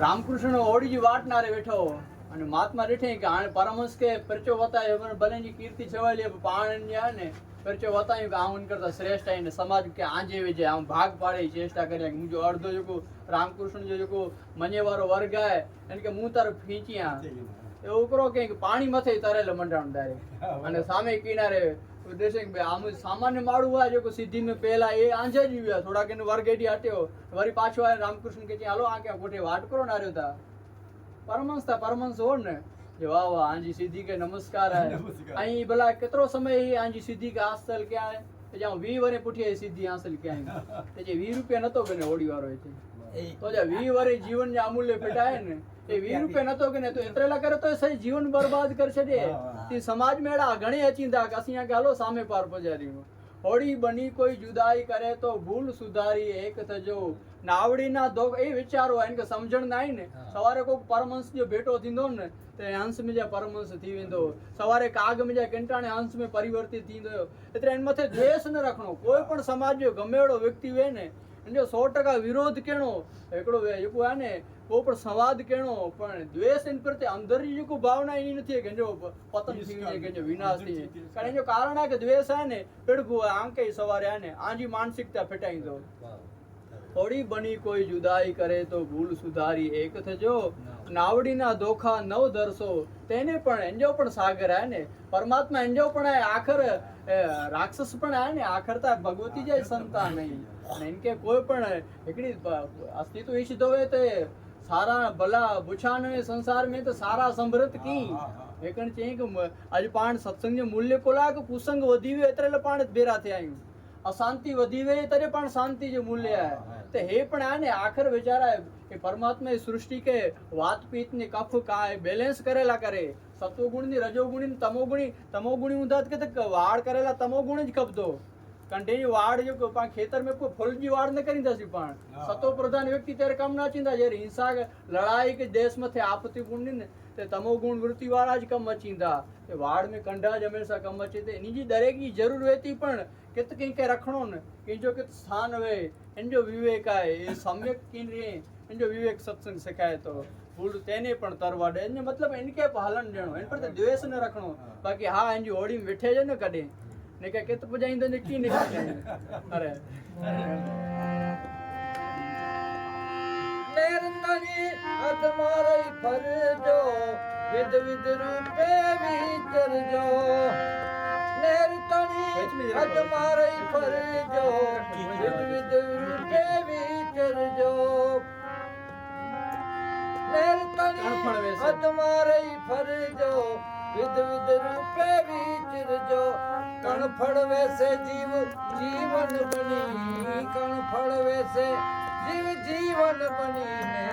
રામકૃષ્ણ ઓળજી વાટનારે બેઠો અને મહાત્મા રેઠે કે આણે પરમહંસ કે પરચો વતાય. એવન ભલેની કીર્તિ છવાય લે પાણન્યા ને પરચો વતાય કે આવું કરતા શ્રેષ્ઠ આઈને સમાજ કે આ જેવે જે આમ ભાગ પાડે ચેષ્ટા કરે. હું જો અડધો જોકો રામકૃષ્ણ જો જોકો મને વારો વર્ગાય. એને કે હું તારો ફીંચ્યા એવું કરો કે પાણી મથે તરેલો મંડાણ ડાયરેક્ટ અને સામે કિનારે ડ્રેસિંગ આમ સામાન્ય માળું હોય જો સિદ્ધિ મેં પહેલા એ આંજે જ વ્યા થોડાક એને વર્ગેડી હટ્યો વળી પાછો આવે રામકૃષ્ણ કે હાલો આ ક્યાં ગોઠે વાટ કરો ના રહ્યો તા? પરમંશ તા પરમંશ હોય ને. જે વાહ વાહ આંજી સિદ્ધિ કે નમસ્કાર હે અહીં ભલા કેટલો સમય એ આંજી સિદ્ધિ કે આસ્થલ ક્યાં હે તે વી વરે પૂઠી સિદ્ધિ હાંસલ ક્યાં તે જે વી રૂપિયા નતો બને હોળી વાળો એ છે તો જે વી વરે જીવન જે અમૂલ્ય પેટાય ને એ વીસ રૂપિયા નતો કે તો એટલેલા કરે તો સહી જીવન બરબાદ કરશે જે. તે સમાજ મેળા ઘણી અચિંતા કસિયા ગાલો સામે પાર પજારીનો હોળી બની કોઈ જુદાઈ કરે તો ભૂલ સુધારી એક થજો. નાવડીના દો એ વિચારો એને કે સમજણ ના. ને સવારે કોઈક પરમહંસ જો ભેટો થીંदो ને તો હંસ મેં જ્યાં થઈ વેંદો સવારે કાગ મેં જ્યાં હંસ મેં પરિવર્તિત થીંदो એટલે એના મથે દ્વેષ ન રાખણો. કોઈ પણ સમાજ જો ગમેડો વ્યક્તિ હોય ને સો ટકા વિરોધ કેણો એકડો જેકો ને પણ સંવાદ કેણો પણ દ્વેષ એન પ્રત્યે અંદરની જેકો ભાવના એની નથી કે જો પતન થઈ જાય કે જો વિનાશ થઈ કારણ એનો કારણ આ કે દ્વેષ આ ને પેડકું આંકે સવારે આ ને આજી માનસિકતા ફેટાઈ દો. થોડી બની કોઈ જુદાઈ કરે તો ભૂલ સુધારી એક થજો. નાવડીના ધોખા નવ દરસો તેને પણ એન્જો પણ સાગર આય ને પરમાત્મા એન્જો પણ આખર રાક્ષસ પણ આય ને આખર તા ભગવતી જાય સંતા નહીં. અને એમ કે કોઈ પણ એકડી અસ્તિત્વ ઈચ્છ હોય તો એ સારા ભલા બુછાન સંસાર में તો સારા સંભૃત કી એકણ ચઈ કે મ- આજે પાણ સત્સંગ જે મૂલ્ય કોલા કે કુસંગ વધી વે એટલે એટલે પાણ જ ભેરા થયા આયું અશાંતિ વધી વે તરે પણ શાંતિ જે મૂલ્ય है તો હે પણ આ ને આખર વિચારા કે પરમાત્મા એ સૃષ્ટિ કે વાત પીત ને કફ કાય બેલેન્સ કરેલા કરે સત્વગુણની રજોગુણી તમોગુણી તમોગુણી ઊંધા કે તે વાડ કરેલા તમોગુણ જ કપદો કંટેની વાડ જો પણ ખેતર में કોઈ ફૂલજી વાડ ન કરી દસી પણ. સતો પ્રધાન વ્યક્તિ ત્યારે કામ ના ચિંતા જ્યારે હિંસા કે લડાઈ કે દેશ મથે આપત્તિ ગુણ ને તે તમો ગુણ વૃત્તિ વાળા જ કમ અચીંદા તે વાડ में કંઢા જ હંમેશા કમ તે એની જે દરેકની જરૂર રહેતી પણ કેત કંઈ કંઈ રખણો ને. કે જો કે સ્થાન વે એન જો વિવેક આય એ સમ્યક કિન રે એન જો વિવેક સત્સંગ શીખાય તો. ભૂલ તેને પણ તરવાડે. એને મતલબ એને કે પાલન દેણો એન પર તે દ્વેષ ન રખણો. બાકી હા એની હોળી મીઠે જ ને કડે ને કે કેત પજાઈ તો ને કી નીકળી અરે. નિરંતરી અધમારઈ ફરજો વિધ વિધ રૂપે વિચરજો. નિરંતરી અધમારઈ ફરજો વિધ વિધ રૂપે વિચરજો. નિરંતરી અધમારઈ ફરજો વિધ વિધ રૂપે વિચરજો. કણ ફળ વેસે જીવ, જીવન બની કણ ફળ વેસે જીવ, જીવન બનીને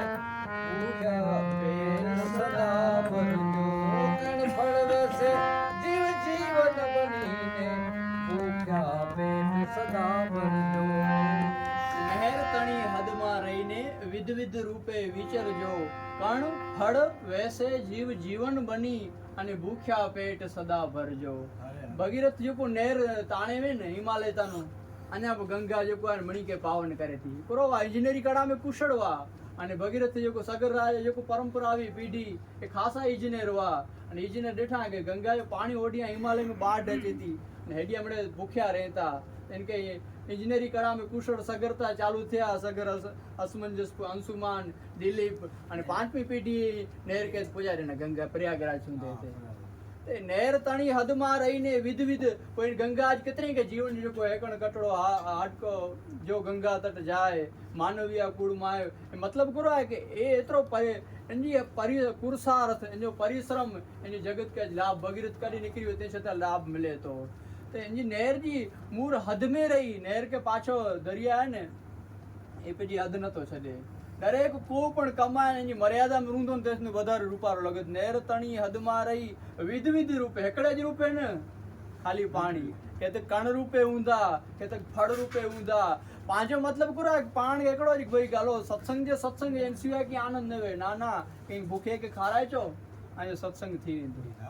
ભૂખ્યા પેટ સદા ભરજો કણ ફળ વેસે જીવ, જીવન બનીને ભૂખ્યા પેટ સદા ભરજો નહેર તણી હદમાં રહીને વિધ વિધ રૂપે વિચરજો. કણ ફળ વેસે જીવ, જીવન બની અને ભૂખ્યા પેટ સદા ભરજો. ભગીરથ જેવું નેર તાણે ને હિમાલયતાનો. અને આપ ગંગા જેવું મણી કે પાવન કરે થી પુરોવા ઇજનેરી કળા મેં કુશળવા. અને ભગીરથ જેવું સગરરાજ જેવું પરંપરા આવી પીઢી એ ખાસા ઇજનેર વા. અને ઇજનેર દેઠા કે ગંગા પાણી ઓઢિયા હિમાલયમાં બાઢ હતી અને હેડિયા મળે ભૂખ્યા રહેતા. એને કે ઇજનેરી કળા કુશળ સગરતા ચાલુ થયા. સગર અસમંજસ અંશુમાન દિલીપ અને પાંચમી પેઢી નેરકેશ કે પૂજારી ગંગા પ્રયાગરાજ સુધી તે નહેર તણી હદમાં રહીને વિધ વિધ કોઈ ગંગા જ કેટલી કે જીવન જો કોઈ એકણ કટડો હા- હાડકો જો ગંગા તટ જાય માનવીય કુળમાં મતલબ કરો કે એ એતરો પરી એની પરિ પુરુષાર્થ એનો પરિશ્રમ એની જગત કે લાભ ભગીરથ કરી નીકળ્યો હોય તે છતાં લાભ મળે તો. તો એની जी મૂળ हद में રહી. નહેર કે પાછો દરિયા હે ને એ પછી હદ નતો છડે દરેક કોઈ પણ કમાય એની મર્યાદામાં રૂંધો ને તેનું વધારે રૂપારો લગે નહેર તણી હદમાં રહી. વિધ વિધ રૂપે એકડે જ રૂપે ને. ખાલી પાણી. કે તે કણ રૂપે ઊંધા કે તે ફળ રૂપે ઊંધા. પાંચો મતલબ કરો પાણ એકડો જ ભાઈ ગાલો. સત્સંગ જે સત્સંગ એન સિવાય કે આનંદ ન ના ના, કઈ ભૂખે કે ખારાય છો? અહીંયા સત્સંગથી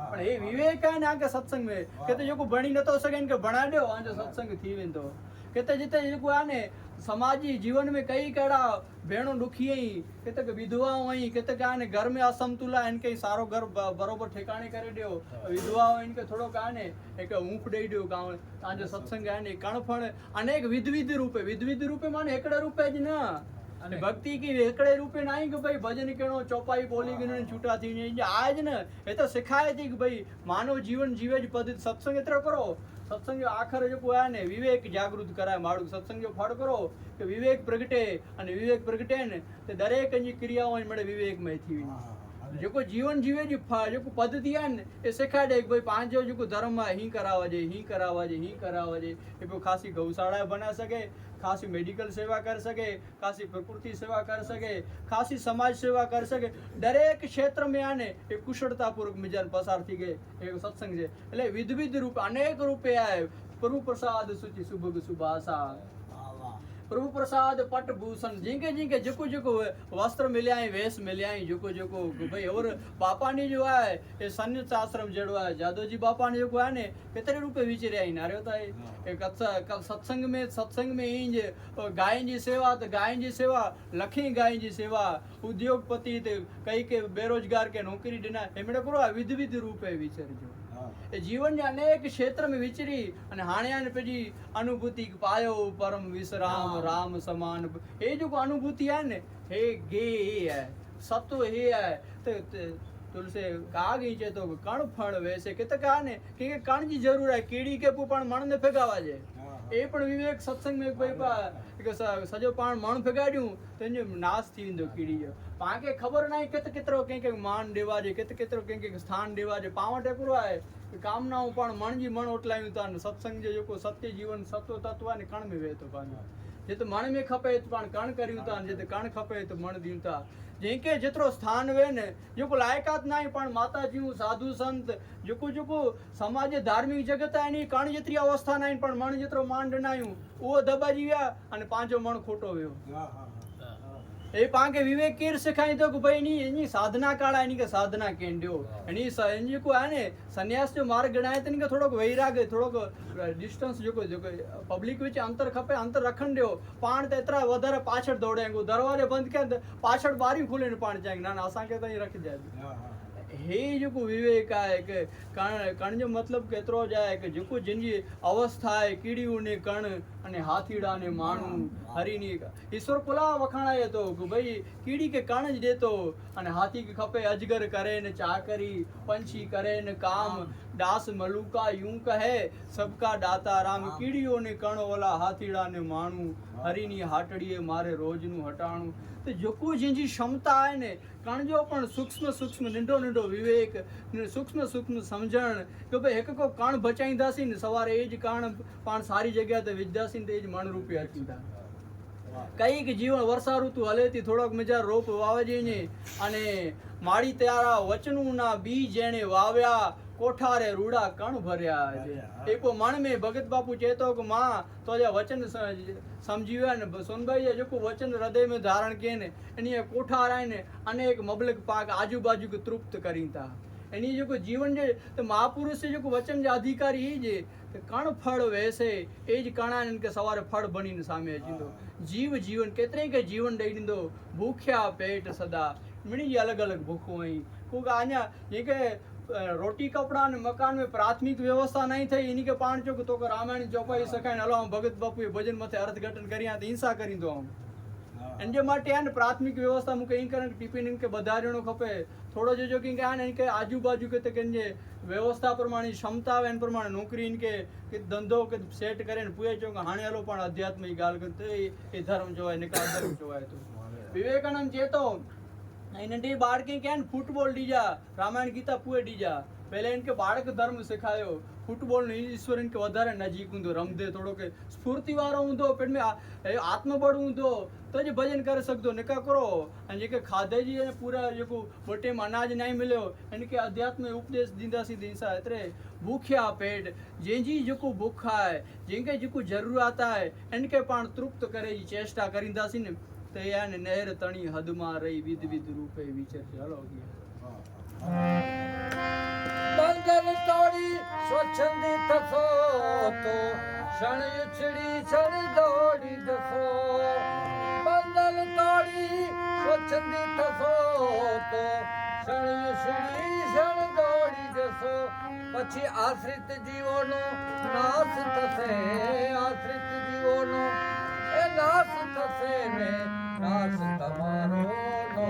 પણ એ વિવેકાન આ કે સત્સંગ મે કે તે જોકો ભણી નતો શકે કે ભણાડ્યો આજે સત્સંગથી વેન તો કે તે જીતે જોકો આને સમાજી જીવન મે કઈ કડા ભેણો દુખી હઈ કે તે વિધવા હોય કે તે આને ઘર મે અસમતુલા એન કે સારો ઘર બરોબર ઠેકાણે કરી દેઓ વિધવા હોય કે થોડો કાને એક ઊંફ દઈ દેઓ ગામ આજે સત્સંગ આને કણફણ અનેક વિધવિધ રૂપે વિધવિધ રૂપે માને એકડા રૂપે જ ના. અને ભક્તિ કી એકડે રૂપે નાઈ કે ભાઈ ભજન કેણો, ચોપાઈ બોલી ગણો છૂટા થઈ ને આજ ને એ તો શીખાય હતી કે ભાઈ માનવ જીવન જીવે જ પદ્ધતિ. સત્સંગ એત્ર કરો. સત્સંગ આખરે જો કોઈ ને વિવેક જાગૃત કરાય મારું સત્સંગ જો ફળ કરો કે વિવેક પ્રગટે અને વિવેક પ્રગટે ને તે દરેક ક્રિયાઓ મળે વિવેકમય થઈ જેકો જીવન જીવે જે જેકો પદ્ધતિ આ ને, એ શેખાડે કે ભાઈ પાંચ જેકો ધર્મમાં હી કરાવવા જોઈએ હી કરાવવા જોઈએ હી કરાવવા જોઈએ એ કોઈ ખાસી ગૌશાળા બના શકે, ખાસી મેડિકલ સેવા કરી શકે, ખાસી પ્રકૃતિ સેવા કરી શકે, ખાસી સમાજ સેવા કરી શકે. દરેક ક્ષેત્રમાં આને એ કુશળતાપૂર્વક મિજાન પસાર થઈ ગઈ, એ સત્સંગ છે. એટલે વિધવિધ રૂપે, અનેક રૂપે આ પ્રભુ પ્રસાદ સુચિ સુભગ સુભાષા प्रभु प्रसाद पट भूषण जिनके जिनके जेको जेको वस्त्र मिलिया वेश मिलिया जेको जेको भाई और बापा ने जो आहे એ સંન્યાસ આશ્રમ જેડો आहे જાદવજી બાપા ने जेको आहे ने केतिरे रूपे विचरिया आहिनि अरे त એ कथ- सत्संग में सत्संग में ईंज गायनि जी सेवा त गायनि जी सेवा लखी गायनि जी सेवा उद्योगपति ते कई के बेरोजगार के नौकरी ॾिना એમણે પૂરો આ વિધ વિધ રૂપે વિચરજો એ જીવનની અનેક ક્ષેત્રમાં વિચરી અને હાણ્યાને પછી અનુભૂતિ પાયો પરમ વિશ્રામ રામ સમાન. એ જો અનુભૂતિ હે ને હે ગે હે સતો હે તુલસે કાગી છે તો કણ ફળ વેસે કે તો કાને કે કે કણજી જરૂર આ કીડી કે પણ મણને ફેગાવા છે. એ પણ વિવેક સત્સંગ મેં ભાઈ કે સજો પાણ મણ ફેગાડ્યું તેનો નાશ થઈ વેंदो કીડી જો પાકે ખબર નહીં કેત કેતરો કે કે માન દેવા જે કેત કેતરો કે કે સ્થાન દેવા જે પાવટે પૂરવાય. કામના હું પણ મણજી મણ ઓટલાયું તાન સત્સંગ જે જોકો સત્ય જીવન સત્વ તત્વ અને કણ મેં વહેતો પામ્યો. જે તો મણ મેં ખપે તો પણ કણ કર્યું તા જે તો કણ ખપે તો મણ દીવતા જે કે જેટલો સ્થાન વે ને, જોકો લાયકાત નહીં પણ માતાજી સાધુ સંત, જોકો જોકો સમાજે ધાર્મિક જગત એની કણ જેટલી અવસ્થા નહીં પણ મણ જેટલો માંડ નાયું, ઓ દબાજી ગયા અને પાંચો મણ ખોટો વ્યો. એ પાંકે વિવેક કીર શીખાય તો કે ભાઈ એની એની સાધના કાળા એની કે સાધના કેન્ડ્યો એની એની કો આને સંન્યાસ જો માર્ગ ગણાય તો કે થોડોક વૈરાગ થોડોક ડિસ્ટન્સ જો જો પબ્લિક વચ્ચે અંતર ખપે અંતર રખણ દેવો પાણ તેતરા વધારે પાછળ દોડે એંગો દરવાજે બંધ કે પાછળ બારી ખુલે ને પાણ જાય. ના ના અસાંકે તો અહીં રખી જાય. હે જેકો વિવેક આય કે કણ કણ જો મતલબ કેતરો જાય કે જેકો જિંદગી અવસ્થા આય કીડી ઉને કણ અને હાથીડા ને માણું હરીની ઈશ્વર પોલા વખાણાય હતો કે ભાઈ કીડી કે કાણ જ દેતો? અને હાથી કે ખપે અજગર કરે ને ચાકરી પંછી કરે ને કામ. દાસ મલુકા યું કહે સબકા દાતા રામ. કીડીઓ ને કણો ઓલા હાથીડા ને માણું. હરીની હાટડીએ મારે રોજનું હટાણું. તો જોકો જેની ક્ષમતા આવે ને કણજો પણ સૂક્ષ્મ સૂક્ષ્મ નિંડો નિંડો વિવેક ને સૂક્ષ્મ સૂક્ષ્મ સમજણ. કે ભાઈ એક કો કણ બચાઈંદાસી ને સવારે એ જ કણ પણ સારી જગ્યા તે વિદ્યાસી પર્સન્ટેજ મણ રૂપિયા ચૂંટા કંઈક જીવન વર્ષા ઋતુ હલેથી થોડોક મજા રોપ વાવજે ને અને માડી તારા વચનુના બીજ એણે વાવ્યા કોઠારે રૂડા કણ ભર્યા છે. એકો મણ મે ભગત બાપુ ચેતો કે માં તો જે વચન સમજીવ્યા ને સોનભાઈએ જે કો વચન હૃદય મેં ધારણ કે ને એની કોઠારાય ને અનેક મબલક પાક આજુબાજુ તૃપ્ત કરીતા એની जेको જીવન જે મહાપુરુષ જે વચન જે અધિકારી એ જે કણ ફળ વેસે એ જ કણાને કે સવારે ફળ બનીને સામે અચીંદो જીવ જીવન કેતરે કે જીવન ॾेई ॾींदो ભૂખ્યા પેટ સદા मिणी जी अलॻि अलॻि ભૂખુं आई કોક अञा जेके रोटी कपिड़ा ने मकान में प्राथमिक व्यवस्था नहीं थी इन के पाण चो तो रामायण चौपाई सकाइन हलो भगत बापू भजन मथे अर्थ घटन करियां तो हिंसा करी दो એન માટે આ ને પ્રાથમિક વ્યવસ્થા મૂકે ઈ કરે કે ટિફિન ઇન કે બધારણો ખપે. થોડો જો જો કે આને ને કે આજુબાજુ કે તે કે વ્યવસ્થા પ્રમાણે ક્ષમતા આવે એન પ્રમાણે નોકરી કે કે ધંધો કે સેટ કરે ને પૂછે છો કે હાણે હલો પણ અધ્યાત્મ ગાલ કરતે એ ધર્મ જોવાય ને કા ધર્મ જોવાય તો. વિવેકાનંદ જે અહીં એનટે બાળકે કે ફૂટબોલ ડીજા, રામાયણ ગીતા પૂએ ડીજા. પહેલે એને કે બાળક ધર્મ શીખાયો. ફૂટબોલ ને ઈશ્વર કે વધારે નજીક ઊંધો રમદે થોડો કે સ્ફૂર્તિ વાળો ઊંધો, પેટ મેં આત્મબળ ઊંધો, તો જ ભજન કરી શકતો, નિકા કરો. અને જે કે ખાધે જે પૂરા જે મોટે અનાજ નહીં મળ્યો એને કે અધ્યાત્મ ઉપદેશ દીંદાસી દિનસા એટલે ભૂખ્યા પેટ, જેજી જેકો ભૂખાય જેને કે જેકો જરૂરિયાત આય, એને કે પણ તૃપ્ત કરે ચેષ્ટા કરીંદાસી ને તૈયા ને નહેર તણી હદમાં રહી વિધ વિધ રૂપે વિચરશે હલો બંધન તોડી સ્વચ્છંદી થશો તો ક્ષણ ઉછડી ક્ષણ દોડી જશો. બંધન તોડી સ્વચ્છંદી થશો તો ક્ષણ ઉછડી ક્ષણ દોડી જશો. પછી આશ્રિત જીવોનો નાશ થશે, આશ્રિત જીવોનો એ નાશ થશે ને નાશ તમારો નો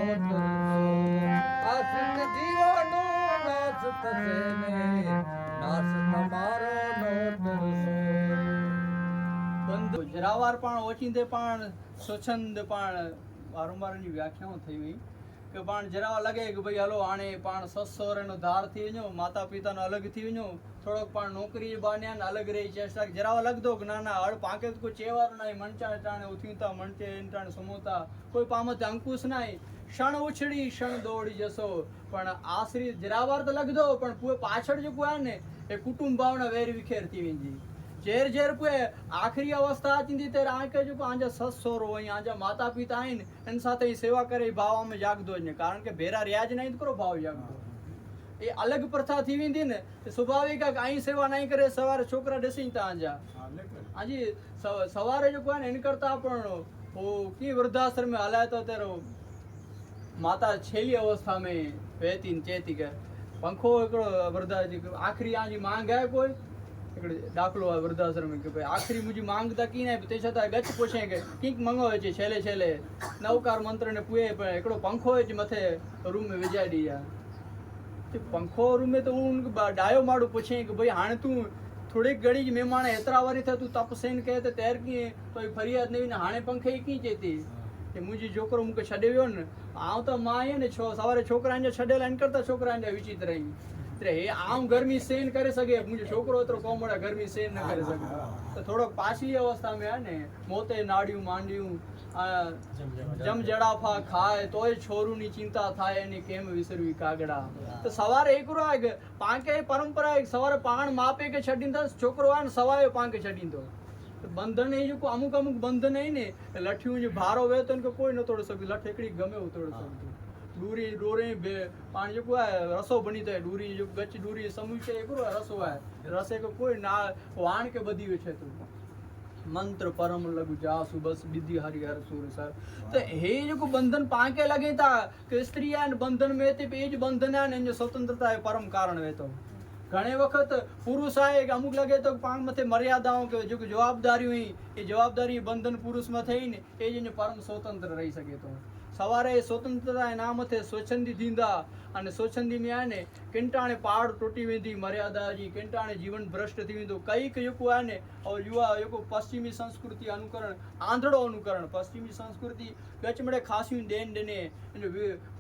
બંધ જરાવાર પણ, ઓચિંતે પણ, સ્વચ્છંદ પણ વારંવાર એની વ્યાખ્યાઓ થઈ ગઈ. કે પણ જરા લાગે કે ભાઈ હલો, આણે પણ સસોરેનો ધાર થઈ વञो માતા પિતાનો અલગ થઈ વञो થોડોક પણ નોકરી બાન્યા ને અલગ રહી ચેષ્ટા જરા લગતો કે ના ના, હળ પાંકે કોઈ ચેવાર નહીં, મંચાણે ટાણે ઉથીતા મણચે ટાણે સમોતા, કોઈ પામતે અંકુશ નહીં. ક્ષણ ઉછળી, ક્ષણ દોડી જશો, પણ આશ્રિત જરાવાર તો લગદો પણ પાછળ જો કોઈ ને એ કુટુંબ ભાવના વેર વિખેરતી વેંજી ઝેર ઝેર પે આખરી અવસ્થા હતી ત્યારે આ કહેજો કે આજે સસોરો હોય, આજે માતા પિતા આવીને એની સાથે સેવા કરે એ ભાવ અમે જાગતો જ નહીં. કારણ કે ભેરા રહ્યા જ નહીં કરો ભાવ જાગતો. એ અલગ પ્રથા થી વેંદી ને સ્વાભાવિક અહીં સેવા નહીં કરે, સવારે છોકરા ડસી તા આંજા. હાજી સવારે જો કોઈ એને કરતા પણ કી વૃદ્ધાશ્રમે હલાય તો તેરો માતા છેલ્લી અવસ્થા મેં વહેતી ચેતી કે, પંખો એકડો વૃદ્ધા આખરી આજી માંગ હે કોઈ ఇక్కడ దాఖలు వృద్ధాశ్రమంకి పోయి ఆఖరి મુજી માંગતા કી નહીં તે છતાં ગચ્છ પૂછે કે કંઈક મંગાવે છે છેલ્લે છેલ્લે. નવકાર મંત્રને પૂએ પણ એકડો પંખો જ મથે રૂમ મેં વિજાડી યા પંખો રૂમે તો હું ડાયો માડું પૂછે કે ભાઈ હાણે તું થોડીક ઘડી જ મહેમાણે હેતરાવારી થતું તપસેન કહે તો તૈર કી તો ફરિયાદ નહીં હાણે પંખે કી જતી. કે મુજી છોકરો મૂકે છડેવ્યો ને આવતા માં આવીએ ને છ, સવારે છોકરાને છડેલા એન કરતા છોકરાને વિચિત્ર આવી આમ ગરમી સહન કરી શકે. મુજે છોકરો કોમ કોમડા ગરમી સહન ન કરી શકે. તો થોડોક પાછી અવસ્થા હે ને મોતે નાડ્યું માંડ્યું જમજડાફા જમ જડાફા ખાય તોય છોરુની ચિંતા થાય એની કેમ વિસરવી કાગડા. તો સવારે એક રાગ પાંકે પરંપરા એક સવારે પાણ માપે કે છડી દસ છોકરો આવે ને સવારે પાંકે છડી તો બંધન એ જો અમુક અમુક બંધન એ ને લઠ્યું જે ભારો વેતો કે કોઈ ન તોડી શકે લઠ એકડી ગમે એવું તોડી શકતું. ડૂરી, ડોરે પાણી જો કોઈ રસો બની જાય. ડૂરી જો ગચ ડૂરી સમુચે એક રસો આવે રસે કે કોઈ ના, વાણ કે બધી છે તું. મંત્ર પરમ લઘુ જાસુ, બસ વિધિ હરિ હર સુર સર. તો હે જો બંધન પાંકે લગે તા કે સ્ત્રી આન બંધન में તે એ જ બંધન એની સ્વતંત્રતા એ પરમ કારણ વેતો ઘણી વખત પુરુષ આય કે અમુક લાગે તો પાંગ મથે મર્યાદાઓ કે જો જવાબદારી હોય, એ જવાબદારી બંધન પુરુષમાં થઈને એ જ પરમ સ્વતંત્ર રહી શકે તો. સવારે સ્વતંત્રતા નામ હથે સ્વચ્છંદી ધીંધા અને સ્વચ્છંદી ન્યાયને કેંટાણે પહાડ તૂટી વેંધી મર્યાદાજી, કેંટાણે જીવન ભ્રષ્ટ થઈ વેંધું. કંઈક યુકો આને ઓર યુવા યુકો પશ્ચિમી સંસ્કૃતિ અનુકરણ, આંધળો અનુકરણ. પશ્ચિમી સંસ્કૃતિ ગચમડે ખાસ્યું દેન દેને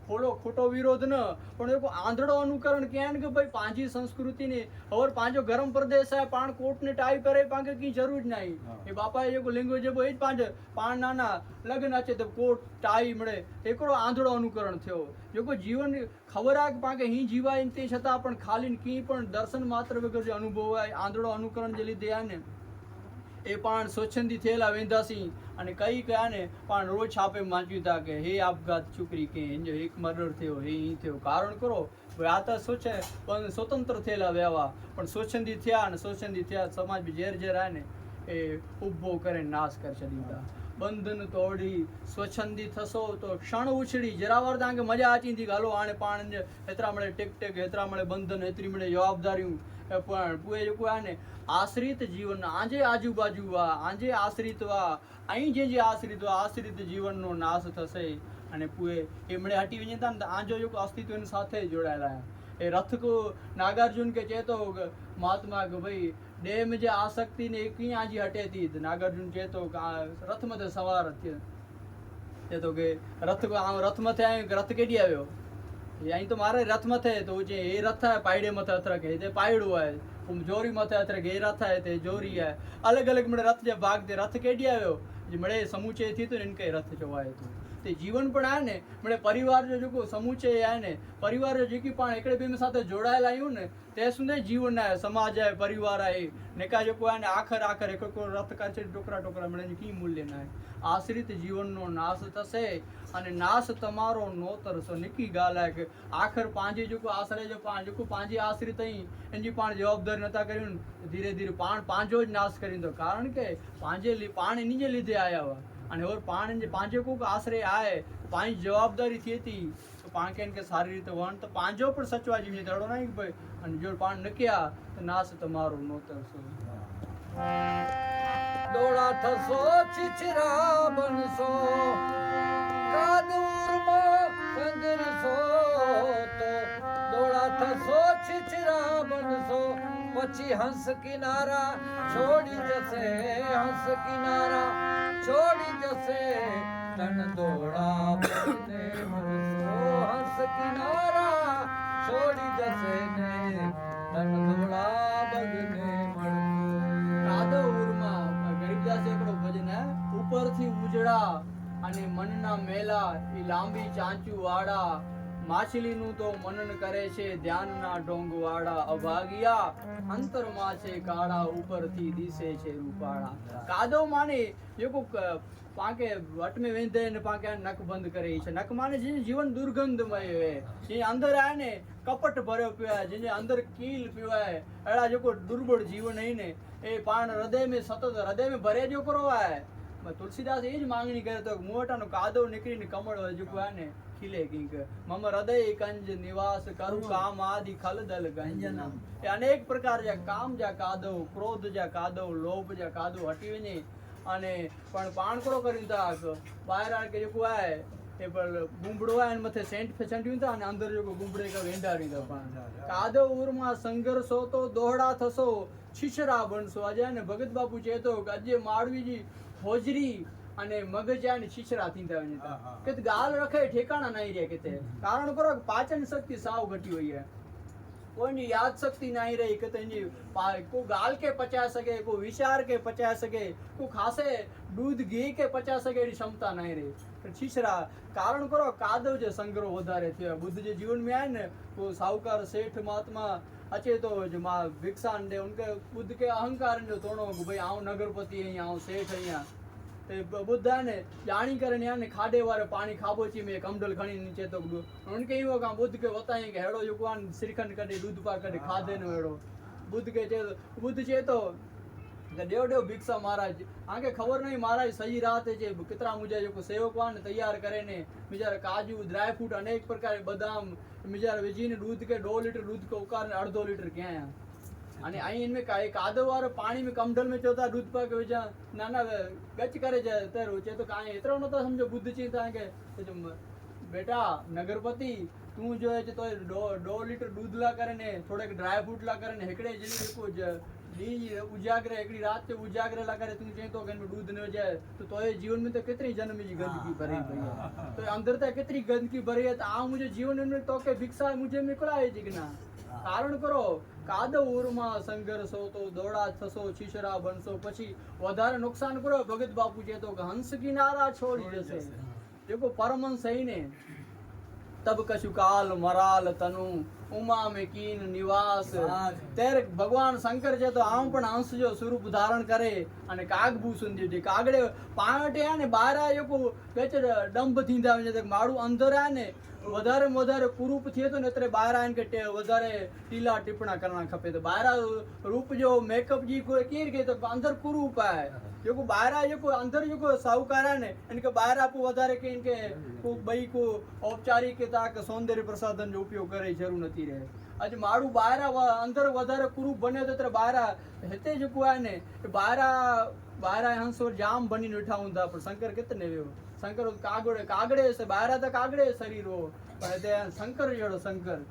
એનો ખોટો વિરોધ ન. પણ એ આંધળો અનુકરણ ક્યાં કે ભાઈ પાંજી સંસ્કૃતિને. હવે પાંજો ગરમ પ્રદેશ હે પાણ કોટ ને ટાઈ કરે પાંકે કી જરૂર જ નહીં. એ બાપાએ એ લેંગ્વેજ એ જ પાંજ. પાણ નાના લગ્ન અચે તો કોટ ટાઈ મળે. એકડો આંધળો અનુકરણ થયો. જેકો જીવન ખબર આ કે પાંકે હી જીવાય તે છતાં પણ ખાલી કી પણ દર્શન માત્ર વગર જે અનુભવ આંધળો અનુકરણ જે લીધે આ ને એ પણ સ્વચ્છંદી થયેલા વેંધાસી અને કઈ કયાને પણ રોજ છાપે વાંચ્યું હતા કે, હે આપઘાત છોકરી કે, એનો એક મર્ડર થયો, હે ઈ થયો. કારણ કરો આ તો સ્વચ્છ પણ સ્વતંત્ર થયેલા વ્યવહાર. પણ સ્વચ્છંદી થયા અને સ્વચ્છંદી થયા સમાજ બી ઝેર ઝેર આને એ ઊભો કરે નાશ કરશે દીધા. બંધન તોડી, સ્વચ્છંદી થશો તો ક્ષણ ઉછળી. જરાવાર તાંગે મજા આચી હતી હાલો આણે પાણ હેતરા મળે ટેક ટેક હેતરા મળે, બંધન હેતરી મળે જવાબદારી એ પણ પૂએ કોઈ આને આશ્રિત જીવન, આજે આજુબાજુવા આજે આશ્રિતવા અહીં જે જે આશ્રિતવા આશ્રિત જીવનનો નાશ થશે. અને પૂએ એમણે હટી વિજેતા ને આજો યોગ અસ્તિત્વની સાથે જોડાયેલા એ રથકો નાગાર્જુન કે ચેતો મહાત્મા કે ભાઈ, ડેમ જે આસક્તિ ને એક આજી હટેતી નાગાર્જુન ચેતો રથમાં તે સવાર ચેતો કે રથ આમ રથમાં થયા રથ કેડી આવ્યો? અહીં તો મારે રથમાં થયે તો જે એ રથ પાયડે મથે અથરા કે તે પાયડું હોય. ઉમ જોરી મથે અત્ર रथ है તે જોરી है અલગ અલગ મળે, રથ જે ભાગ તે રથ કેડી આવ્યો? જે મળે સમૂચે થી તો એને કઈ રથ જોવાય તે જીવન પણ આને, મને પરિવારનો જેકો સમૂહ છે આને, પરિવાર જેકી પણ એકડે બે સાથે જોડાયેલા આવ્યું ને, તે શું ને જીવન આય, સમાજ આય, પરિવાર આય. ને કા જેકો આને આખર આખર એક કોઈ રથ કા છે ટોકરા ટોકરા મને કી મૂલ્ય ના આશ્રિત જીવનનો નાશ થશે અને નાશ તમારો નો તરસો નિકી ગાલા કે આખર પાંજે જેકો આશરે જે પાંજ જેકો પાંજે આશ્રિત અહીં, એની પણ જવાબદારી નતા કર્યું ધીરે ધીરે પાણ પાંજો જ નાશ કરી દો કારણ કે પાંજે પાણ એની જે લીધે આવ્યા અને ઓર પાણ પાંજે કોક આશરે આય, પાંચ જવાબદારી થી હતી. તો પાણ કે સારી રીતે વણ, તો પાંજો પણ સચવા જેવી દડો નાખી ભાઈ. અને જો પાણ નક્યા, તો નાશ તમારું નોતર દોડા થશો, છીછરા બનશો. કાદુરમાં કંગરશો તો દોડા થશો, છીછરા બનશો. પછી હંસ કિનારા છોડી જશે, હંસ કિનારા. છોડી જશે. તન દોડા બનને મરસો હસ કિનારા છોડી જશે ને. તન દોડા બગને ઉરમાં ગરીબદાસ એકડો ભજન, હે? ઉપરથી ઉજળા અને મનના મેલા, એ લાંબી ચાંચુ વાળા માછલીનું તો મનન કરે છે, ધ્યાનના ઢોંગવાળા અભાગિયા. અંતરમાં છે, કાળા ઉપરથી દિશે છે રૂપાળા. કાદો માને, એકો પાંકે વટમે વેંધે ને પાંકે નખ બંધ કરે છે. નખ માને જેને જીવન દુર્ગંધમય હે. જે અંદર આય ને, કપટ ભર્યો પીવાય, જેને અંદર કીલ પીવાય. એડા જેકો દુર્બળ જીવન હે ને, એ પાણ હૃદય મે સતત હૃદય મે ભરે જો કરો કરવાય. તુલસીદાસ એ જ માંગણી કરે તો મોટાનું કાદવ નીકળીને કમળ અજુકવાને ખીલે કિંક. મમ હૃદય કંજ નિવાસ કરું કામ આદિ ખલદલ ગંજના. એ અનેક પ્રકાર જે કામ જા કાદવ ક્રોધ જા કાદવ લોભ જા કાદવ હટીને અને પણ પાણકરો કરીને તાક બહાર આણ કે જેકું આય એ પણ ગુંબડો આય મથે સેન્ટ ફેસંટ્યું તા અને અંદર જોકો ગુંબડે કે વેંડારી તા પણ. કાદવ ઉરમાં સંઘર્ષો તો દોહડા થશો છીછરા બનશો. આજે ને ભગત બાપુ ચેતો કે આજે માળવીજી હોજરી અને મગજ અને છીછરા થઈને કે ગાલ રખે ઠેકાણા નહીં રહે કે તે. કારણ કરો પાચન શક્તિ સાવ ઘટી હોય કોઈની યાદ શક્તિ નહીં રહી કે તેની કોઈ ગાલ કે પચા શકે કોઈ વિચાર કે પચા શકે કોઈ ખાસે દૂધ ઘી કે પચા શકે એની ક્ષમતા નહીં રહી. છીછરા કારણ કરો કાદવ જે સંગ્રહ વધારે થયો બુદ્ધ જે જીવનમાં આવે ને તો સાવકાર શેઠ મહાત્મા महात्मा अचे तो जो मां भिक्षा दे उनके बुद्ध के अहंकार जो तोड़ो कि भाई आऊं नगरपति आहियां आऊं सेठ आहियां ते ॿुध आहे ने ॼाणी करे ने आहे ने खाॾे वारो पाणी खाॿोची में कमडल खणी नीचे तो उनखे इहो खां ॿुध खे वताईं कि अहिड़ो जेको आहे न श्रीखंड कढे दूध पा कढे खाधे न अहिड़ो ॿुध खे चए थो ॿुध चए थो કે ॾियो ॾियो भिक्षा महाराज દેવ દેવ ભિક્ષા મહારાજ. આંકે ખબર નહીં મહારાજ, સહી રાતે છે કિતરા મુજા જો સેવકવાન તૈયાર કરે ને બીજા કાજુ ડ્રાય ફ્રૂટ અનેક પ્રકારે બદામ બીજા વેજીને દૂધ કે દો લીટર દૂધ કે ઉકાર અડધો લીટર ક્યાં અને અહીં એમને એક આદો વાળો પાણી મેં કમઢલ મેં ચોતા દૂધ પાક બીજા નાના ગચ કરે છે તે રોચે તો કાંઈ એટલો નતો સમજો બુદ્ધ ચિંતા કે બેટા, નગરપતિ, તું જોઈએ છે તો દો લીટર દૂધ લા કરે ને, થોડેક ડ્રાય ફ્રૂટ લા કરે ને, હેકડે જેની ने हिकिड़े जॾहिं जेको ज- ॾींहुं उजागरे हिकिड़ी राति जो उजागरे ला करे तूं चई थो कि हिन में दूध न विझाए त तोजे जीवन में त केतिरी जन्म जी गंदगी भरी पई आहे तो अंदर त केतिरी गंदगी भरी आहे त आ मुंहिंजे जीवन में तोखे भिक्षा मुंहिंजे में कोड़ाए जी कि ना કારણ કરો કાદવ ઉરમાં સંઘર્ષો તો દોડા થશો છીછરા બનશો પછી વધારે નુકસાન કરો ભગત બાપુ છે તો કે હંસ કિનારા છોડી જશે જેકો પરમહંસ ને તબ કશું કાલ મરાલ તનુ ઉમા મે કીન નિવાસ. ત્યારે ભગવાન શંકર છે તો આમ પણ હંસ જો સ્વરૂપ ધારણ કરે અને કાગભૂ સુંદી છે કાગડે પાટે ને બારા એક વેચ ડંભ થીંદા મારું આ ને વધારે વધારે કુરૂપ થઈએ તો ને અત્યારે બહાર આવીને કે વધારે ટીલા ટીપણા કરના ખપે તો બહાર રૂપ જો મેકઅપ જી કોઈ કે કે તો અંદર કુરૂપ આય. જો કો બહાર આ જો કો અંદર જો કો સાહુકારા ને એને કે બહાર આપો વધારે કે કે કો બઈ કો ઔપચારિક કે તાક સૌંદર્ય પ્રસાધન જો ઉપયોગ કરે જરૂર નથી રહે. આજે મારું બારા અંદર વધારે કુરૂપ બને તો ત્યારે બારા હેતે જ કુઆ ને બારા બારા હંસોર જામ બની બેઠા હું પણ શંકર કેતને વેવ ಶಂಕರ್ ಕಾಗಡೆ ಕಾಗಡೆ ಸರ್ ಬಾರದ ಕಾಗಡೆ ಸರೀರು ಅದೇ ಶಂಕರ್ ಹೇಳು ಶಂಕರ್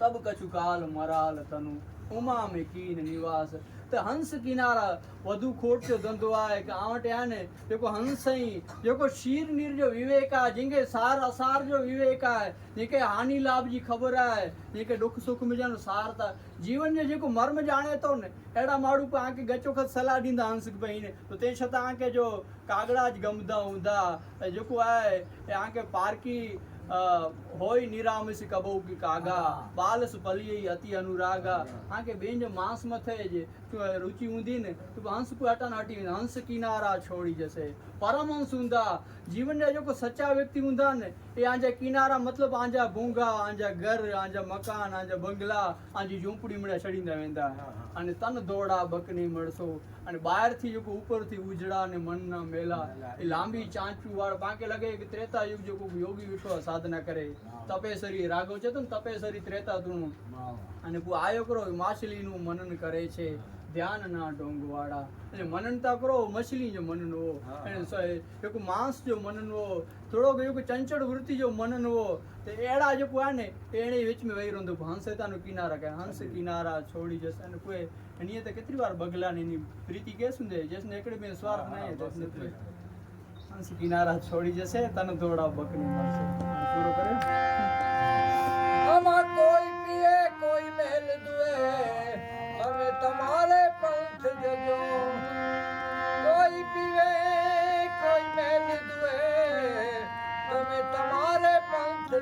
ತಬ ಕಚು ಕಾಲ್ ಮರಾಲ್ ತನು ಉಮಾ ಮೆಕೀನ್ ನಿವಾಸ त हंस किनारा वधु खोट जो धंधो आहे कि आवट आहे न जेको हंस ई जेको शीर नीर जो विवेक आहे जंहिंखे सार असार जो विवेक आहे जंहिंखे हानि लाभ जी ख़बर आहे जंहिंखे दुख सुख में ॼण सार था जीवन जो जेको मर्म ॼाणे थो न अहिड़ा माण्हू तव्हांखे गचो खत सलाह ॾींदा हंस की भई त तंहिं छा तव्हांखे जो कागड़ा ज गमदा हूंदा ऐं जेको आहे तव्हांखे पारकी હોય નિરામસી કબૌ કે કાગા બાલસ પલિયે અતિ અનુરાગા. હા. કે બેન માંસમાં થઈ જે રુચિ ઊંધીને તો હંસ હટાન હટી હંસ કિનારા છોડી જશે. પરમહંસ ઊંધા. જીવનના જો સચ્ચા વ્યક્તિ ઊંધા ને એ આંજા કિનારા મતલબ આંજા ભૂંગા આંજા ઘર આંજા મકાન આંજા બંગલા આંજી ઝૂંપડી મળ્યા છડીંદા વેંદા અને તન દોડા બકને મળશો. અને બહારથી ઉપરથી ઉજળા અને મનના મેલા. એ લાંબી ચાંચું વાળ પાંકે લગે કે ત્રેતા યુગ જો કોઈ યોગી વિશ્વા સાધના કરે. તપેસરી રાઘવ છે ને તપેસરી ત્રેતા તું અને કોઈ આયો કરો માછલીનું મનન કરે છે. ધ્યાનના ડોંગવાળા. એટલે મનનતા કરો મછલી જો મનનો. અને એક માંસ જો મનનો થોડોક એવું ચંચળ વૃત્તિ જો મનનવો તે એડા જે પુઆને એને વેચમે વહી રોંધો હંસેતાનો કિનારા કે હંસ કિનારા છોડી જશે અને કોઈ એની તો કેટલી વાર બગલાને એની પ્રીતિ કે શું દે જેસને એકડે મેં સ્વાર્થ નહીં જેસને હંસ કિનારા છોડી જશે તને દોડા બકરી મારશે પૂરો કર્યો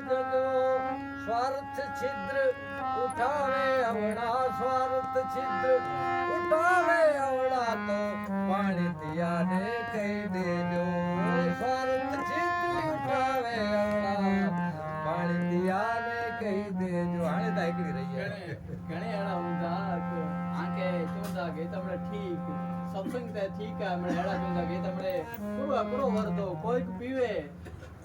જજો સ્વાર્થ છિદ્ર ઉઠાવે અવળા સ્વાર્થ છિદ્ર ઉઠાવે અવળા તો પાણી તિયાને કહી દેજો. સ્વાર્થ છિદ્ર ઉઠાવે અવળા, પાણી તિયાને કહી દેજો. આને તો એકડી રહી ઘણે એડા ઊંધા આંખે ચોંધા કે તમને ઠીક, સત્સંગ તે ઠીક આ મને ચોંધા કે તમને પૂરો અકરો વર્તો કોઈક પીવે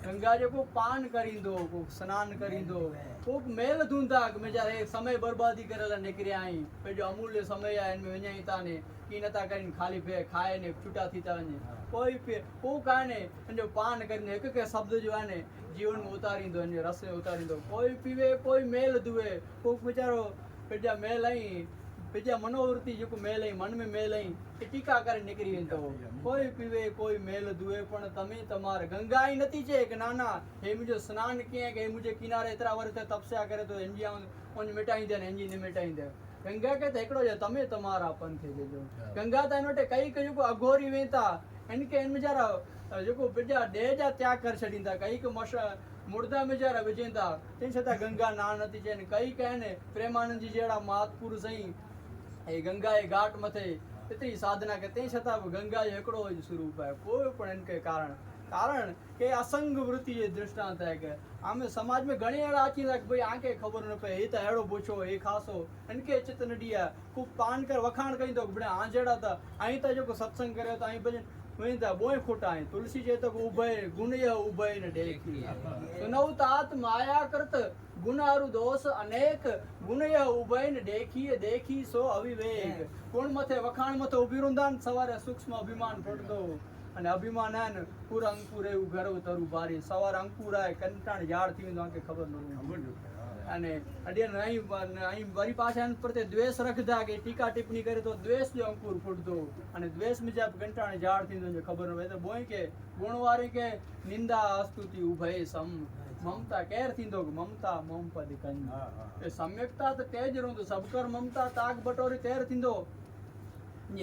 ગંગાજી કોક પાન કરી દો કોક સ્નાન કરી દો કોક મેલ ધૂંધા મેં જ્યારે સમય બરબાદી કરેલા નીકળ્યા અહીં પછી જો અમૂલ્ય સમય આવે ને અહીંયા તા ને એ નતા કરીને ખાલી ભે ખાય ને છૂટા થતા ને. કોઈ કોક આને અને પાન કરીને એક એક શબ્દ જો આને જીવનમાં ઉતારી દો અને રસને ઉતારી દો કોઈ પીવે, કોઈ મેલ ધુએ કોક બિચારો, પછી મેલ અહીં ವಿದ್ಯಾ ಮನೋವೃತ್ತಿ ಜುಕು ಮೇಲೈ ಮನ್ಮೆ ಮೇಲೈ એ ટીકાકાર નીકળી વેતો કોઈ પીવે કોઈ મેલ દુએ પણ તમે તમાર ગંગાઈ નથી છે કે નાના. હે મુજે સ્નાન કે કે મુજે કિનારે ઇતરા વર્ષ તપસ્યા કરે તો એનજી ઓન મિટાઈ દે એનજી ને મિટાઈ દે. ગંગા કે તેકડો છે તમે તમારા પંથે જજો. ગંગા તા નોટે કઈ કયું કો અઘોરી વેતા. એન કે એન બિચારા જોકો બીજા ડેજા ત્યાગ કર છડીંદા. કંઈક મશ મુર્દા બિચારા વિજેતા તેમ છતાં ગંગા ના નથી છે ને કઈ કહે ને પ્રેમાનંદજી જેડા મહાત્પુરુષ અહીં એ ગંગાએ ઘાટ મથે એતરી સાધના કે તે છતાં ગંગાએ એકડો જ સ્વરૂપ હોય કોઈ પણ એન કે કારણ. કારણ કે અસંગ વૃત્તિ એ દૃષ્ટાંત હે કે આમે સમાજ મે ઘણી એડા આચી લાગ ભાઈ આંકે ખબર ન પે એ તો એડો પૂછો, એ ખાસો. એન કે ચિતનડિયા કુ પાન કર વખાણ કઈ દો બડે આ જેડા તા અહીં તો જો સત્સંગ કર્યો તો અહીં ભજન વેંદા બોય ખોટાય, તુલસી જે તક ઉભય, ગુણય ઉભય ને ડેખી સુનવતાત માયા કરત, ગુનારુ દોષ અનેક, ગુણય ઉભય ને દેખીએ દેખી સો અવિવેક. કોણ મથે વખાણ મથે ઊભી રૂંદાન સવારે સૂક્ષ્મ અભિમાન પડતો અને અભિમાન હે ને, પૂર અંકુર એવું ગર્વ તરું ભારી સવાર અંકુરાય કંટાણ યારથી તો ખબર ન અને અડિયન અહીં અહીં વરી પાછા પ્રત્યે દ્વેષ રખતા કે ટીકા ટિપ્પણી કરે તો દ્વેષ જો અંકુર ફૂટતો. અને દ્વેષ મુજબ કંટાણ ઝાડથી તો ખબર ન હોય તો બોય કે ગુણવારી કે નિંદા અસ્તુતિ ઉભય સમ મમતા કેર થીંદો મમતા મમ પદ કંદ એ સમ્યકતા તો તેજ તો સબકર મમતા તાગ બટોરી તેર થીંદો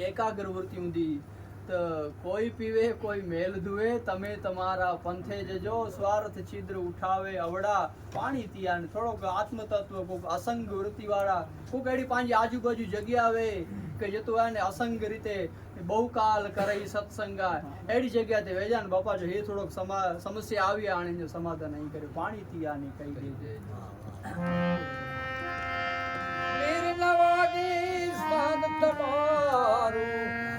એકાગ્ર વૃત્તિ ઊંધી. તો કોઈ પીવે, કોઈ મેલ ધુએ તમે તમારા પંથે જજો, સ્વાર્થ છિદ્ર ઉઠાવે અવડા પાણી તિયા ને થોડોક આત્મતત્વ, કોક અસંગ વૃત્તિ વાળા કોક એડી પાંજી આજુબાજુ જગ્યા આવે, કે જતું હોય ને અસંગ રીતે બહુકાલ કરે ઈ સત્સંગા, એડી જગ્યા તે વેજા ને બાપા, જો એ થોડોક સમા, સમસ્યા આવી જો સમાધાન અહીં કર્યું. પાણી તિયા ની કહી દેજે નવાજી સ્થાન તમારું.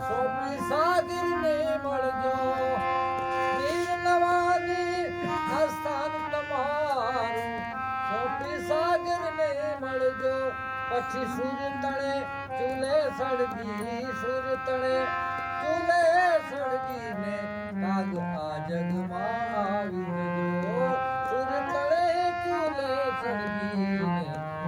સોપી સાગર ને મળજો. મીર નવાજી સ્થાન તમારું. સોપી સાગર ને મળજો. પછી સૂર્ય તળે, ચૂલે સળગી સૂર્ય તળે, ચૂલે સળગી કાગ આ જગમાં આવી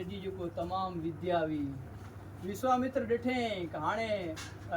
ಪೆದಿಜುಕು ತಮಾಮ್ ವಿದ್ಯಾವಿ વિશ્વામિત્ર ડઠે હાણે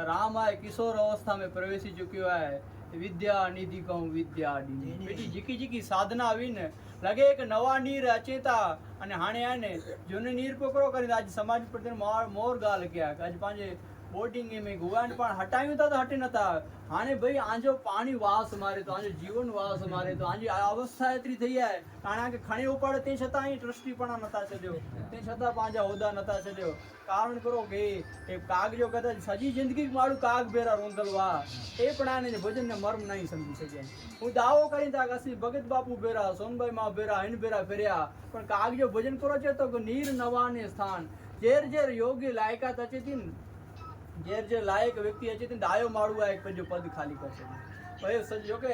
રામ આ કિશોર અવસ્થામાં પ્રવેશી ચૂક્યો હોય વિદ્યા નિધિ કહું વિદ્યા બેટી જીકી જીકી સાધના આવીને લાગે એક નવા નીર અચેતા અને હાણે આને જૂને નીર પોકરો કરીને આજ સમાજ પ્રત્યે મોર ગાલ ગયા આજ પાંજે બોટિંગ એમ ગુવાન પણ હટાયું હતા તો હટી નતા અને ભાઈ આજો પાણી વાસ મારે તો આજો જીવન વાસ મારે તો આજે અવસ્થા એટલી થઈ જાય. કારણ કે ખણી ઉપાડે તે છતાં અહીં ટ્રસ્ટીપણા નતા છેલ્યો તે છતાં પાંજા હોદા નતા છેલ્યો કારણ કરો કે એ કાગજો કદાચ સજી જિંદગી મારું કાગ ભેરા રોંધલવા. એ પણ આને ભજનને મર્મ નહીં સમજી શકે. હું દાવો કરી તા કસી ભગત બાપુ ભેરા સોનભાઈ મા ભેરા હિન ભેરા ફેર્યા. પણ કાગજો ભજન કરો છે તો નીર નવાને સ્થાન. ઝેર ઝેર યોગી લાયકાત અચેતી ઘેર જે લાયક વ્યક્તિ હશે તેને ડાયો માળું આ એક જો પદ ખાલી કરશે. ભાઈ સજો કે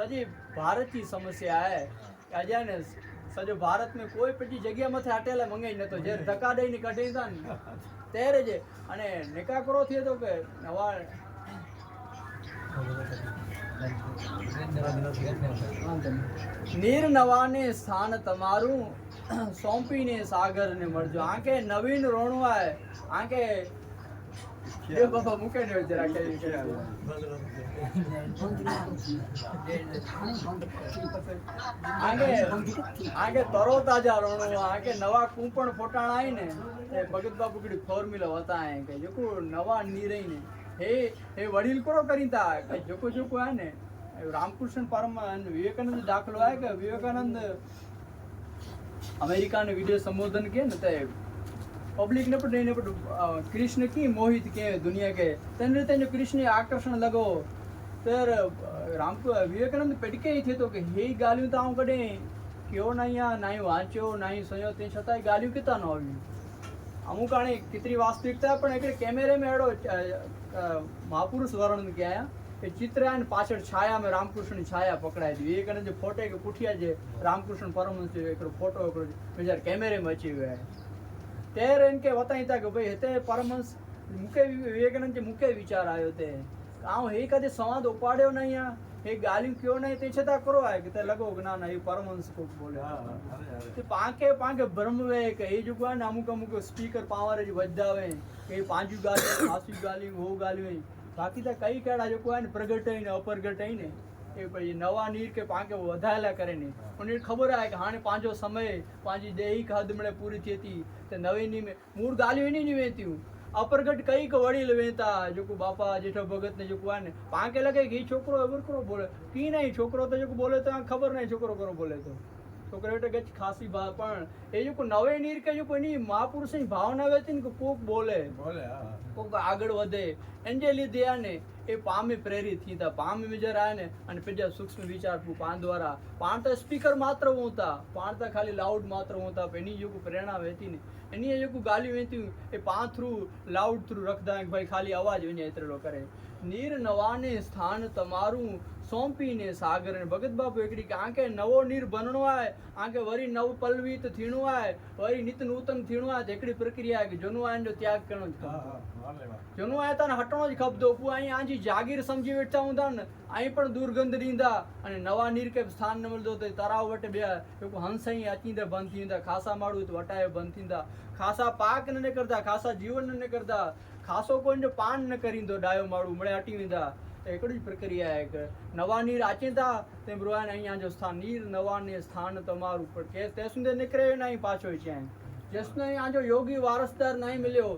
સજી ભારતની સમસ્યા હે. આજે ને સજો ભારત ને કોઈ પછી જગ્યામાંથી હાટેલા મંગાઈ નતો. જે ધક્કા દઈને કઢી હતા ને, ત્યારે જે અને નિકા કરો થયો તો કે નવા નીર નવાને સ્થાન તમારું, સોંપીને સાગરને મળજો. આંકે નવીન રોણવાય આંકે Ya baba muka ne öder akıllı kiralı. આગે આગે તરોતાજા રણો આગે નવા કુંપણ ફોટાણ આવી ને એ ભગત બાપુ કીધું ફોર્મ્યુલા હતા એ કે જોકો નવા નીરઈ ને હે હે વડીલ કરો કરીતા કે જોકો જોકો આ ને રામકૃષ્ણ પરમાન વિવેકાનંદ દાખલો આ કે વિવેકાનંદ અમેરિકાને વીડિયો સંબોધન કે ને તે પબ્લિકને પણ એને પણ કૃષ્ણ કી મોહિત કે દુનિયા કે, તેને રીતે જો કૃષ્ણ આકર્ષણ લગો. तर રામ, વિવેકાનંદ પેટકે થયો કે, હે ગાલ્યું તો આવું કડે કયો નહીં આ, નહીં વાંચ્યો, નહીં સયો, તે છતાંય ગાલ્યું કેતા ન આવ્યું? અમુક આણે કેટલી વાસ્તવિકતા, પણ એટલે કેમેરે મેં એડો મહાપુરુષ વર્ણન કહેયા કે ચિત્ર અને પાછળ છાયા મેં રામકૃષ્ણની છાયા પકડાઈ હતી. વિવેકાનંદ જે ફોટો કે કુઠિયા જે રામકૃષ્ણ પરમહંસ એકડો ફોટો એકડો બીજા કેમેરેમાં અચી ગયા. ત્યારે એમ કે વતાઈ હતા કે ભાઈ હતે પરમહંસ મૂકે વિવેકાનંદ મૂકે વિચાર આવ્યો તે. આમ એ કદી સંવાદ ઉપાડ્યો નહીં આ. એ ગાલી કયો નહીં તે છતાં કરો આ કે તે લગો જ્ઞાન એ પરમહંસ કોક બોલે. તે પાંકે પાંકે ભ્રમવે કે એ જુગવાન અમુક અમુક સ્પીકર પાવર જ વધાવે કે પાંજુ ગાલી આસુ ગાલી હો ગાલી બાકી તો કઈ કાઢા જો કોઈ પ્રગટાઈને અપરગટાઈને. કે કોઈ નવા નીર કે પાંકે વધાયેલા કરે નહીં. પણ ખબર આવે કે હાણે પાંજો સમય પાંજી દૈહિક હદમણે પૂરી થઈ હતી તો નવી ની મૂળ ગાલ્યું એની ની વેતી અપરગટ કંઈક વડીલ વેતા. જોકુ બાપા જેઠો ભગત ને જોકુ આને પાંકે લગે કે છોકરો બુરકરો બોલે. કી નહીં? છોકરો તો જોકુ બોલે તો ખબર નહીં છોકરો કરો બોલે તો. છોકરો એટલે ગજ ખાસી ભા પણ એ જોકુ નવે નીર કે જોકુ એની મહાપુરુષની ભાવના વેતી ને કોક બોલે. બોલે કોક આગળ વધે. એન જે લીધે આને એ પામી પ્રેરિત થીતા પામી વિજર આયા ને અને પેજા સૂક્ષ્મ વિચાર પુ પાન દ્વારા પાણ તો સ્પીકર માત્ર હું પાણ તો ખાલી લાઉડ માત્ર હું હોતા એની જો પ્રેરણા વહેતી ને એની જેવું ગાલી વેતી એ પાથરું લાઉડ થ્રુ રખદા ભાઈ ખાલી અવાજ એને એતરેલો કરે. નીર નવાને સ્થાન તમારું સોંપીને સાગર ને ભગત બાપુ એકડી કે આંકે નવો નીર બનણો આય આંકે વરી નવ પલવિત થીણું આય વરી નિત નૂતન થીણું આય એકડી પ્રક્રિયા કે જોનું આય જો ત્યાગ કરણો જ જોનું આય તને હટણો જ ખપદો પુ અહીં આજી જાગીર સમજી બેઠતા હું તને. અહીં પણ દુર્ગંધ નીંદા અને નવા નીરકે સ્થાન ન મળતો તો તરાવ વટે બે એવું હંસ અહીં અચીંદે બંધ થઈંદા ખાસા માળું તો વટાએ બંધ થઈંદા ખાસા પાક ન કરતા ખાસા જીવન ન કરતા ખાસો કોઈને પાન ન કરીંદો ડાયો માળું મળે અટી વિંદા. એકડી જ પ્રક્રિયા એક. નવા નીર આચેતા તે બ્રોયાને અહીંયા જો સ્થાન નીર નવા ને સ્થાન તમારું પણ કે તે સુંદર નીકળે નહીં પાછો છે જસને અહીંયા જો યોગી વારસદાર નહીં મળ્યો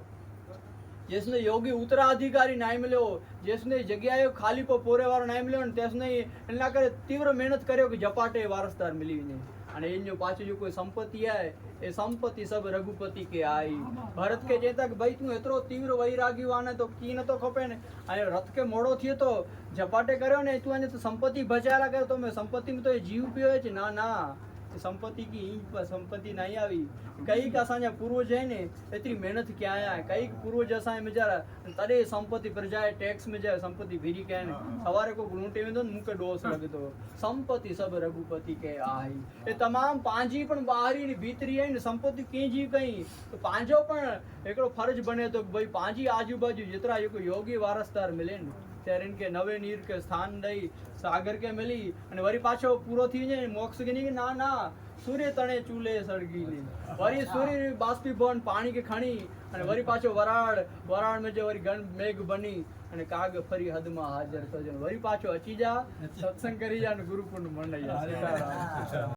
जिसने योगी उत्तराधिकारी नहीं मिलो जिसने जगह खाली पो पोरे वारो नहीं मिलो तेसने एना करे तीव्र मेहनत करो कि झपाटे वारसदार मिली वञे अने इन जो पाछो जो कोई संपत्ति है ए संपत्ति सब रघुपति के आई भरत के चेता कि भाई तू एतिरो तीव्र वैरागी आने तो की न तो खपे ने अने रथ के मोड़ो थिए तो झपाटे करियो ने तू अने तो संपत्ति बचाया करे तो मैं संपत्ति में तो जीव पियो है ना ना संपत्ति की ईंच पर संपत्ति नहीं आई कई का असांजा पूर्वज आहिनि एतिरी महिनत कया आहिनि कई पूर्वज असांजे वीचारा तॾहिं संपत्ति प्रजा टैक्स में जा संपत्ति भेरी कया आहिनि सवारे को लूटे वेंदो मूंखे डोस लॻंदो संपत्ति सभु रघुपति के आई हे तमामु पंहिंजी पिणु ॿाहिरी ने भीतरी आहिनि संपत्ति कंहिंजी कई त पंहिंजो पिणु हिकिड़ो फर्ज़ु बणे थो भई पंहिंजी आजू बाजू जेतिरा जेको योगी वारसदार मिलनि ने કે નવે નીર કે સ્થાન દઈ સાગર કે મળી અને વરી પાછો પૂરો થઈ જાય મોક્ષ કે નહીં ના ના સૂર્ય તણે ચૂલે સળગી વરી સૂર્ય બાષ્પીભવન પાણી કે ખણી અને વરી પાછો વરાળ વરાળ में જે વરી ગણ મેઘ બની અને કાગ ફરી હદમાં હાજર થજો વરી પાછો અચી જા સત્સંગ કરી જા અને ગુરુકુંડ મંડાઈ જા